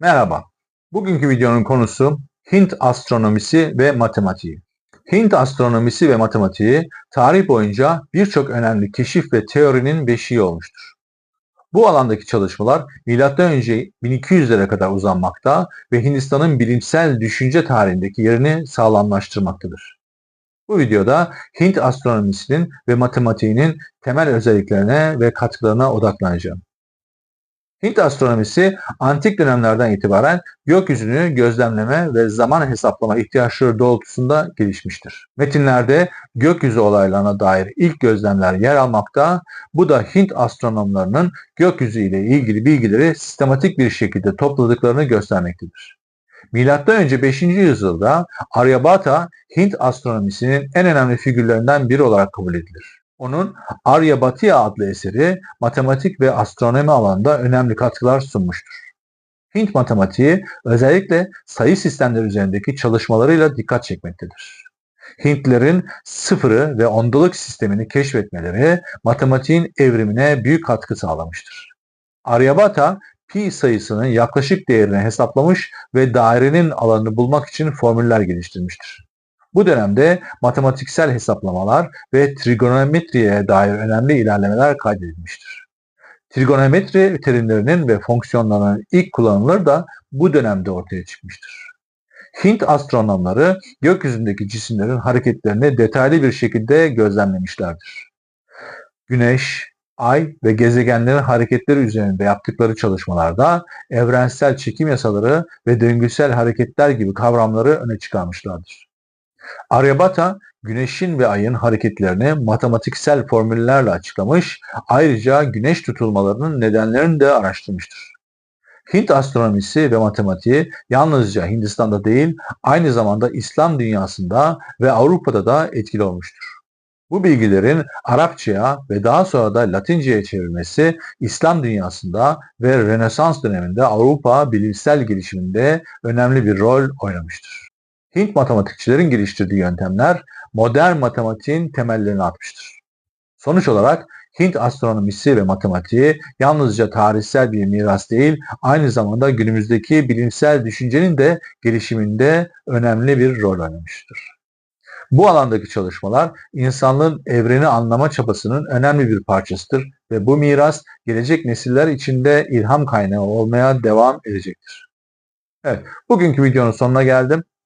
Merhaba. Bugünkü videonun konusu Hint astronomisi ve matematiği. Hint astronomisi ve matematiği tarih boyunca birçok önemli keşif ve teorinin beşiği olmuştur. Bu alandaki çalışmalar M.Ö. 1200'lere kadar uzanmakta ve Hindistan'ın bilimsel düşünce tarihindeki yerini sağlamlaştırmaktadır. Bu videoda Hint astronomisinin ve matematiğinin temel özelliklerine ve katkılarına odaklanacağım. Hint astronomisi antik dönemlerden itibaren gökyüzünü gözlemleme ve zaman hesaplama ihtiyaçları doğrultusunda gelişmiştir. Metinlerde gökyüzü olaylarına dair ilk gözlemler yer almakta, bu da Hint astronomlarının gökyüzü ile ilgili bilgileri sistematik bir şekilde topladıklarını göstermektedir. Milattan önce 5. yüzyılda Aryabhata Hint astronomisinin en önemli figürlerinden biri olarak kabul edilir. Onun Aryabhatiya adlı eseri matematik ve astronomi alanında önemli katkılar sunmuştur. Hint matematiği özellikle sayı sistemleri üzerindeki çalışmalarıyla dikkat çekmektedir. Hintlerin sıfırı ve ondalık sistemini keşfetmeleri matematiğin evrimine büyük katkı sağlamıştır. Aryabhata pi sayısının yaklaşık değerini hesaplamış ve dairenin alanını bulmak için formüller geliştirmiştir. Bu dönemde matematiksel hesaplamalar ve trigonometriye dair önemli ilerlemeler kaydedilmiştir. Trigonometri terimlerinin ve fonksiyonlarının ilk kullanımları da bu dönemde ortaya çıkmıştır. Hint astronomları gökyüzündeki cisimlerin hareketlerini detaylı bir şekilde gözlemlemişlerdir. Güneş, Ay ve gezegenlerin hareketleri üzerinde yaptıkları çalışmalarda evrensel çekim yasaları ve döngüsel hareketler gibi kavramları öne çıkarmışlardır. Aryabhata, Güneşin ve Ay'ın hareketlerini matematiksel formüllerle açıklamış, ayrıca güneş tutulmalarının nedenlerini de araştırmıştır. Hint astronomisi ve matematiği yalnızca Hindistan'da değil, aynı zamanda İslam dünyasında ve Avrupa'da da etkili olmuştur. Bu bilgilerin Arapçaya ve daha sonra da Latince'ye çevrilmesi İslam dünyasında ve Rönesans döneminde Avrupa bilimsel gelişiminde önemli bir rol oynamıştır. Hint matematikçilerin geliştirdiği yöntemler modern matematiğin temellerini atmıştır. Sonuç olarak Hint astronomisi ve matematiği yalnızca tarihsel bir miras değil, aynı zamanda günümüzdeki bilimsel düşüncenin de gelişiminde önemli bir rol oynamıştır. Bu alandaki çalışmalar insanlığın evreni anlama çabasının önemli bir parçasıdır ve bu miras gelecek nesiller içinde ilham kaynağı olmaya devam edecektir. Evet, bugünkü videonun sonuna geldim.